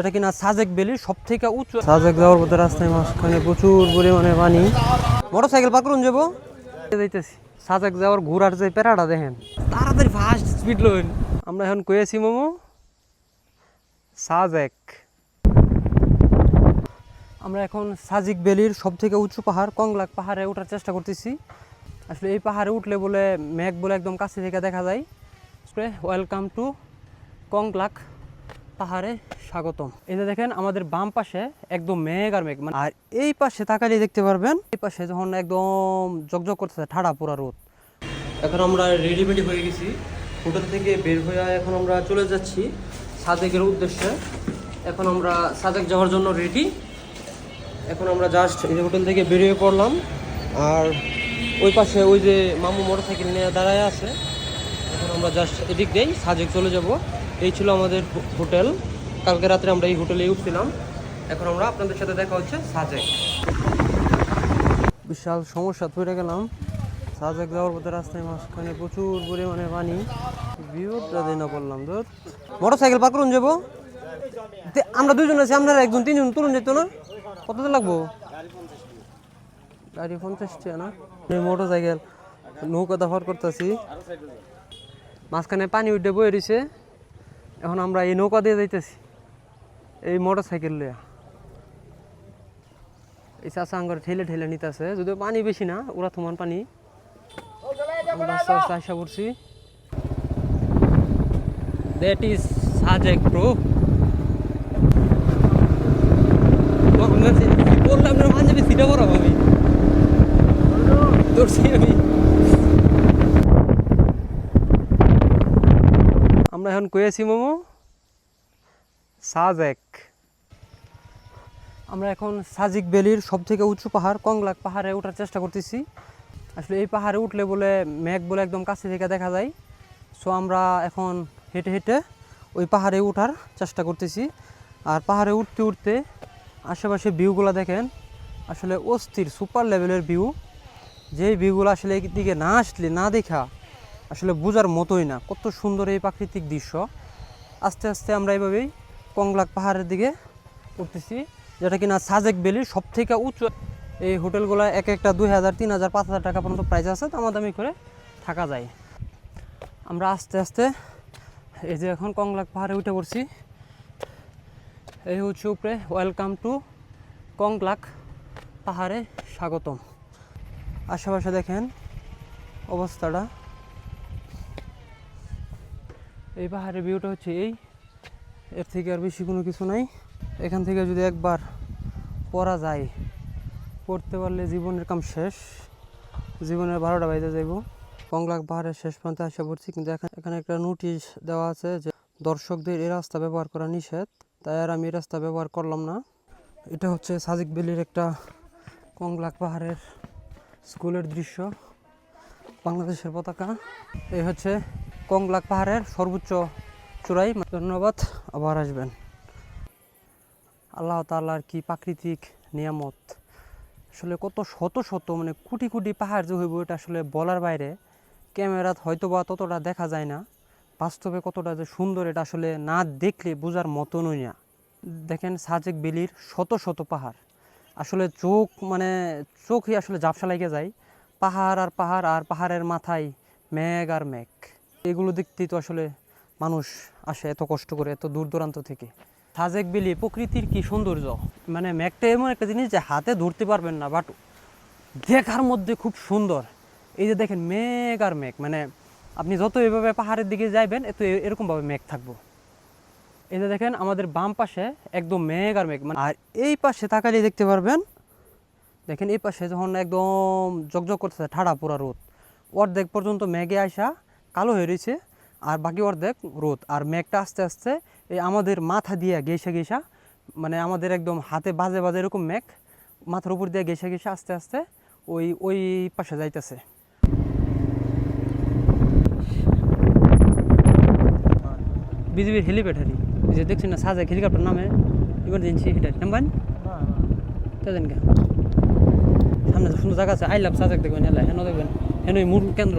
এটা কিনা সাজেক বেলির সব থেকে উঁচু সাজেক যাওয়ার পথে রাস্তায় মাঝখানে প্রচুর পরিমাণে পানি। মোটর সাইকেল করুন যাব। যাইতেছি। সাজেক যাওয়ার ঘোরার যে প্যারাটা দেখেন, তাড়াতাড়ি ফাস্ট স্পিড লইন। আমরা এখন কয়েছি মোমো? সাজেক। আমরা এখন সাজিক বেলির সব থেকে উঁচু পাহাড়, কংলাক পাহাড়ে ওঠার চেষ্টা করতেছি। আসলে এই পাহাড়ে উঠলে বলে মেঘ বলে একদম কাছে থেকে দেখা যায়। Welcome to Konglak. পাহাড়ে স্বাগতম। এই যে দেখেন আমাদের বাম পাশে একদম মেঘ আর মেঘ মানে আর এই পাশে তাকালে দেখতে পারবেন। এই পাশে যখন একদম জকজক করতেছে ঠাড়া পুরা রোদ। এখন আমরা রেডিমেডি হয়ে গেছি। হোটেল থেকে বের হয়ে এখন আমরা চলে যাচ্ছি সাদেকের উদ্দেশ্যে। এখন আমরা সাদেক যাওয়ার জন্য রেডি এখন আমরা জাস্ট এই হোটেল থেকে বেরিয়ে পড়লাম। আর ওই পাশে ওই যে মামু মোটর সাইকেল নিয়ে দাঁড়ায় আছে। এখন আমরা জাস্ট এদিক দিয়েই সাজেক চলে যাব। এই ছিল আমাদের হোটেল। কালকে রাত্রে আমরা এই হোটেলে উঠছিলাম। এখন আমরা আপনাদের সাথে দেখা হচ্ছে সাজেক। বিশাল সমস্যা তৈরি গেলাম। সাজেক যাওয়ার পথে রাস্তায় মাঝখানে প্রচুর পরিমাণে পানি। বিপদটা দিন পড়লাম তোর মোটর সাইকেল পার করুন যাব আমরা দুজন আছি, আপনারা একজন, তিনজন তুলুন যেত না? কত লাগবো? গাড়ি পঞ্চাশ টাকা না? মোটর সাইকেল নৌকা দফার করতেছি। মাঝখানে পানি উঠে বয়ে রয়েছে এখন আমরা এই নৌকা দিয়ে যাইতেছি। এই মোটর সাইকেল লিয়া এই চাষা আঙ্গর ঠেলে ঠেলে নিতেছে। যদিও পানি বেশি না, ওরা থমান পানি। আশা করছি দ্যাট ইজ সাজেক প্রো বললাম না মাঝে সিটা বড় আমি ধরছি আমি। এখন কয়েছি মোমো? সাজেক। আমরা এখন সাজিক বেলির সব থেকে উঁচু পাহাড়, কংলাক পাহাড়ে ওঠার চেষ্টা করতেছি। আসলে এই পাহাড়ে উঠলে বলে মেঘ বলে একদম কাছে থেকে দেখা যায়। সো আমরা এখন হেঁটে হেঁটে ওই পাহাড়ে ওঠার চেষ্টা করতেছি। আর পাহাড়ে উঠতে উঠতে আশেপাশে ভিউগুলো দেখেন, আসলে অস্থির, সুপার লেভেলের ভিউ। যেই ভিউগুলো আসলে এই দিকে না আসলে, না দেখা আসলে বোঝার মতোই না। কত সুন্দর এই প্রাকৃতিক দৃশ্য। আস্তে আস্তে আমরা এইভাবেই কংলাক পাহাড়ের দিকে উঠতেছি, যেটা কিনা সাজেক বেলির সব থেকে উঁচু। এই হোটেলগুলো এক একটা দুই হাজার, তিন হাজার, পাঁচ হাজার টাকা পর্যন্ত প্রাইস আছে, দামাদামি করে থাকা যায়। আমরা আস্তে আস্তে এই যে এখন কংলাক পাহাড়ে উঠে পড়ছি। এই হচ্ছে উপরে ওয়েলকাম টু কংলাক পাহাড়ে স্বাগতম। আশেপাশে দেখেন অবস্থাটা। এই পাহাড়ের ভিউটা হচ্ছে এই। এর থেকে আর বেশি কোনো কিছু নাই। এখান থেকে যদি একবার পড়া যায়, পড়তে পারলে জীবনের কাম শেষ। জীবনের বারোটা বাইরে যাইব। কংলাক পাহাড়ের শেষ প্রান্তে আসা পড়ছি, কিন্তু এখানে এখানে একটা নোটিশ দেওয়া আছে যে দর্শকদের এই রাস্তা ব্যবহার করা নিষেধ, তাই আর আমি এই রাস্তা ব্যবহার করলাম না। এটা হচ্ছে সাজিক বেলির একটা কংলাক পাহাড়ের স্কুলের দৃশ্য, বাংলাদেশের পতাকা। এই হচ্ছে কংলাক পাহাড়ের সর্বোচ্চ চূড়াই। ধন্যবাদ, আবার আসবেন। আল্লাহ তাল্লাহর কি প্রাকৃতিক নিয়ামত? আসলে কত শত শত মানে কোটি কোটি পাহাড় যে হইব, এটা আসলে বলার বাইরে। ক্যামেরাত হয়তো বা ততটা দেখা যায় না। বাস্তবে কতটা যে সুন্দর, এটা আসলে না দেখলে বোঝার মতনই না। দেখেন সাজেক বেলির শত শত পাহাড়। আসলে চোখ মানে চোখই আসলে ঝাপসা লেগে যায়। পাহাড় আর পাহাড় আর পাহাড়ের মাথায় মেঘ আর মেঘ। এগুলো দেখতেই তো আসলে মানুষ আসে এত কষ্ট করে, এত দূর দূরান্ত থেকে। সাজেক বেলি, প্রকৃতির কি সৌন্দর্য? মানে মেঘটা এমন একটা জিনিস যে হাতে ধরতে পারবেন না বাট দেখার মধ্যে খুব সুন্দর। এই যে দেখেন, মেঘ আর মেঘ মানে আপনি যত এভাবে পাহাড়ের দিকে যাইবেন, এত এরকমভাবে মেঘ থাকব। এই যে দেখেন, আমাদের বাম পাশে একদম মেঘ আর মেঘ মানে আর এই পাশে তাকালে দেখতে পারবেন, দেখেন এই পাশে যখন একদম জকজক করতেছে, ঠাড়া পুরা রোদ, অর্ধেক পর্যন্ত মেঘে আসা কালো হয়ে রয়েছে, আর বাকি অর্ধেক রোদ। আর মেঘটা আস্তে আস্তে এই আমাদের মাথা দিয়ে গেসা গেসা মানে আমাদের একদম হাতে বাজে বাজে এরকম মেঘ মাথার উপর দিয়ে গেসা গেসা আস্তে আস্তে ওই ওই পাশে যাইতেছে। বিজেপির হেলিপ্যাড এই যে দেখছেন না সাজা হেলিকপ্টার নামে ইমার্জেন্সি হেটারি নাম্বার তাদের সামনে সুন্দর জায়গা আছে, আই লাভ দেখবেন এলা হেন দেখবেন, হেন মূল কেন্দ্র।